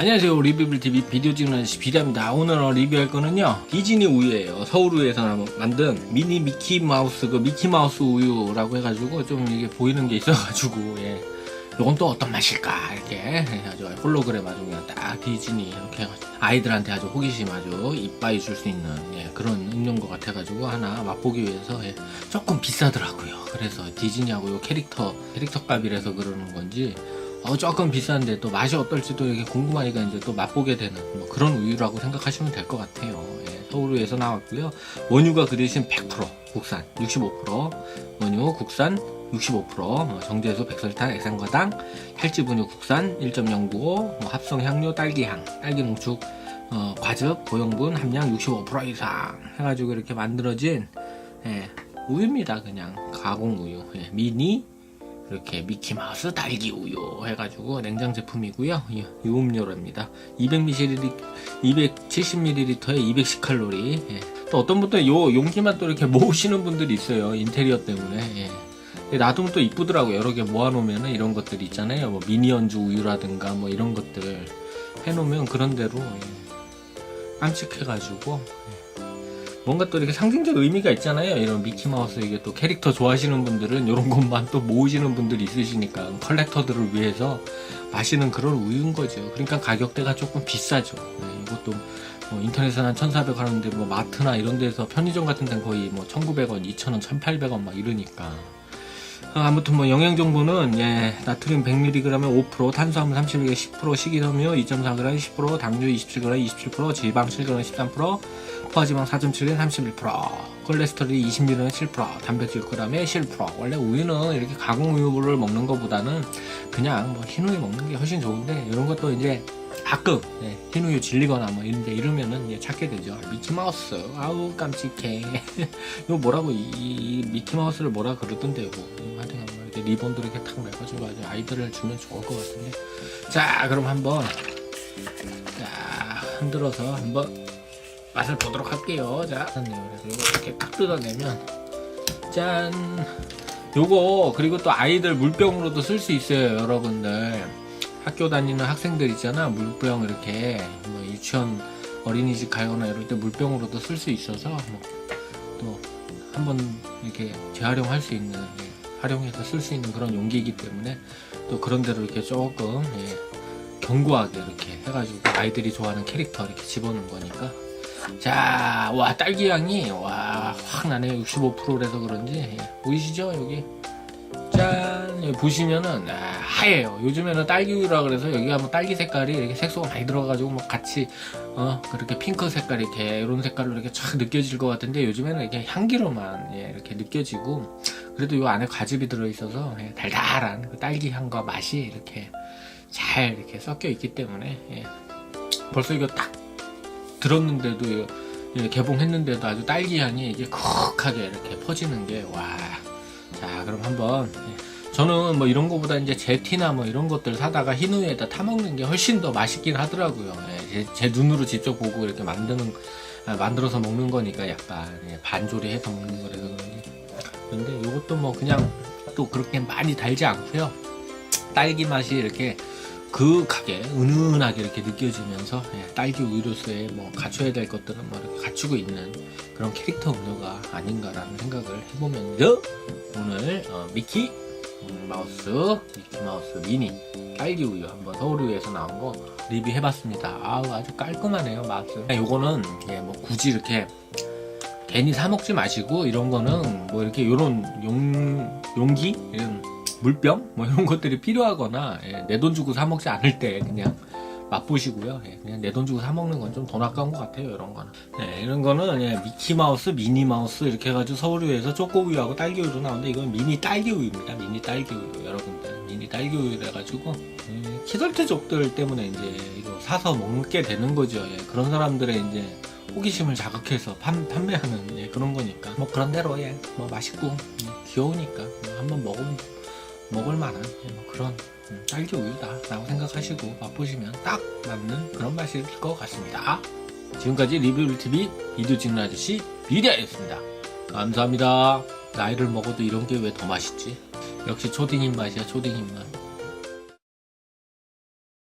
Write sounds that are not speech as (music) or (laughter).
안녕하세요. 리뷰블TV 비디오 찍는 아저씨 비디입니다. 오늘 리뷰할 거는요. 디즈니 우유예요. 서울우유에서 만든 미니 미키마우스 그 미키마우스 우유라고 해가지고 좀 이게 보이는 게 있어가지고 예. 요건 또 어떤 맛일까? 이렇게 아주 홀로그램 아주 그냥 딱 디즈니 이렇게 해가지고 아이들한테 아주 호기심 아주 이빠이 줄 수 있는 예, 그런 음료인 것 같아가지고 하나 맛보기 위해서 예, 조금 비싸더라고요. 그래서 디즈니하고 요 캐릭터 캐릭터 값이라서 그러는 건지 어, 조금 비싼데 또 맛이 어떨지도 이렇게 궁금하니까 이제 또 맛보게 되는 뭐 그런 우유라고 생각하시면 될 것 같아요. 예, 서울우유에서 나왔고요. 원유가 그 대신 100% 국산, 65% 원유 국산 65%뭐 정제수 백설탕 액상과당 탈지분유 국산 1.095 뭐 합성 향료 딸기향 딸기 농축 어, 과즙 보형분 함량 65% 이상 해가지고 이렇게 만들어진 예, 우유입니다 그냥 가공 우유 예, 미니 이렇게 미키마우스 딸기 우유 해가지고 냉장 제품이고요. 이 유음료랍니다. 200ml, 270ml에 210칼로리. 예. 또 어떤 분들은 요 용기만 또 이렇게 (laughs) 모으시는 분들이 있어요. 인테리어 때문에. 예. 놔두면 또 이쁘더라고. 여러 개 모아놓으면 이런 것들 있잖아요. 뭐 미니언즈 우유라든가 뭐 이런 것들 해놓으면 그런 대로 예. 깜찍해가지고 뭔가 또 이렇게 상징적 의미가 있잖아요. 이런 미키마우스 이게 또 캐릭터 좋아하시는 분들은 이런 것만 또 모으시는 분들이 있으시니까 컬렉터들을 위해서 마시는 그런 우유인 거죠. 그러니까 가격대가 조금 비싸죠. 네, 이것도 뭐 인터넷에 한 1,400원 하는데 뭐 마트나 이런 데서 편의점 같은 데는 거의 뭐 1,900원, 2,000원, 1,800원 막 이러니까. 아, 아무튼 뭐 영양 정보는 예, 나트륨 100mg에 5%, 탄수화물 30mg 10%, 식이섬유 2.4g 10%, 당류 27g 27%, 지방 7g 13%, 포화지방 4.7g 31%, 콜레스테롤이 20mg에 7%, 단백질 g에 7%. 원래 우유는 이렇게 가공 우유를 먹는 것보다는 그냥 뭐 흰 우유 먹는 게 훨씬 좋은데 이런 것도 이제 가끔 예, 흰우유 질리거나 뭐 이런데 이러면은 이제 찾게 되죠. 미키마우스 아우 깜찍해. (laughs) 이거 뭐라고 이, 이 미키마우스를 뭐라 그러던데 이거 하여튼 뭐 이렇게 리본도 이렇게 탁 매가지고 아주 아이들을 주면 좋을 것 같은데 자 그럼 한번 자 흔들어서 한번 맛을 보도록 할게요. 자, 이거 이렇게 딱 뜯어내면 짠. 요거 그리고 또 아이들 물병으로도 쓸 수 있어요, 여러분들. 학교 다니는 학생들 있잖아, 물병 이렇게 뭐 유치원 어린이집 가거나 이럴 때 물병으로도 쓸 수 있어서 뭐 또 한번 이렇게 재활용할 수 있는 예, 활용해서 쓸 수 있는 그런 용기이기 때문에 또 그런 대로 이렇게 조금 예, 견고하게 이렇게 해가지고 아이들이 좋아하는 캐릭터 이렇게 집어넣은 거니까 자, 와, 딸기 향이, 와, 확 나네요. 65%라서 그런지. 예, 보이시죠? 여기. 짠! 여기 보시면은, 아, 하얘요. 요즘에는 딸기우유라 그래서 여기 한번 딸기 색깔이 이렇게 색소가 많이 들어가가지고 뭐 같이, 어, 그렇게 핑크 색깔 이렇게, 이런 색깔로 이렇게 쫙 느껴질 것 같은데 요즘에는 이렇게 향기로만, 예, 이렇게 느껴지고, 그래도 이 안에 과즙이 들어있어서, 예, 달달한 그 딸기 향과 맛이 이렇게 잘 이렇게 섞여 있기 때문에, 예. 벌써 이거 딱 들었는데도 예, 개봉했는데도 아주 딸기 향이 이게 쿡하게 이렇게 퍼지는 게 와. 자, 그럼 한번 예. 저는 뭐 이런 거보다 이제 제티나 뭐 이런 것들 사다가 흰 우유에다 타 먹는 게 훨씬 더 맛있긴 하더라고요. 예, 제, 제 눈으로 직접 보고 이렇게 만드는 아, 만들어서 먹는 거니까 약간 예, 반조리해서 먹는 거라서 그런지. 근데 이것도 뭐 그냥 또 그렇게 많이 달지 않고요. 딸기 맛이 이렇게 그윽하게 은은하게 이렇게 느껴지면서 예, 딸기 우유로서의 뭐 갖춰야 될 것들은 뭐 이렇게 갖추고 있는 그런 캐릭터 음료가 아닌가라는 생각을 해보면서 오늘 어, 미키 음, 마우스 미키 마우스 미니 딸기 우유 한번 서울우유에서 나온 거 리뷰해봤습니다. 아우 아주 깔끔하네요 맛은. 요거는 예, 뭐 굳이 이렇게 괜히 사 먹지 마시고 이런 거는 뭐 이렇게 요런 용 용기 이런 물병 뭐 이런 것들이 필요하거나 예, 내돈 주고 사 먹지 않을 때 그냥 맛보시고요. 예, 그냥 내 돈 주고 사 먹는 건 좀 돈 아까운 것 같아요. 이런 거는. 네, 이런 거는 예, 미키 마우스, 미니 마우스 이렇게 해가지고 서울우유에서 초코우유하고 딸기우유로 나오는데 이건 미니 딸기우유입니다. 미니 딸기우유 여러분들 미니 딸기우유라 가지고 예, 키덜트족들 때문에 이제 이거 사서 먹게 되는 거죠. 예, 그런 사람들의 이제 호기심을 자극해서 판, 판매하는 예, 그런 거니까 뭐 그런 대로 예, 뭐 맛있고 예, 귀여우니까 뭐 한번 먹으면 먹을 만한 예, 뭐 그런 음, 딸기 우유다라고 생각하시고 맛보시면 딱 맞는 그런 맛일 것 같습니다. 지금까지 리뷰를 TV 비디오 찍는 아저씨 비디아였습니다. 감사합니다. 나이를 먹어도 이런 게 왜 더 맛있지? 역시 초딩 입맛이야 초딩 입맛.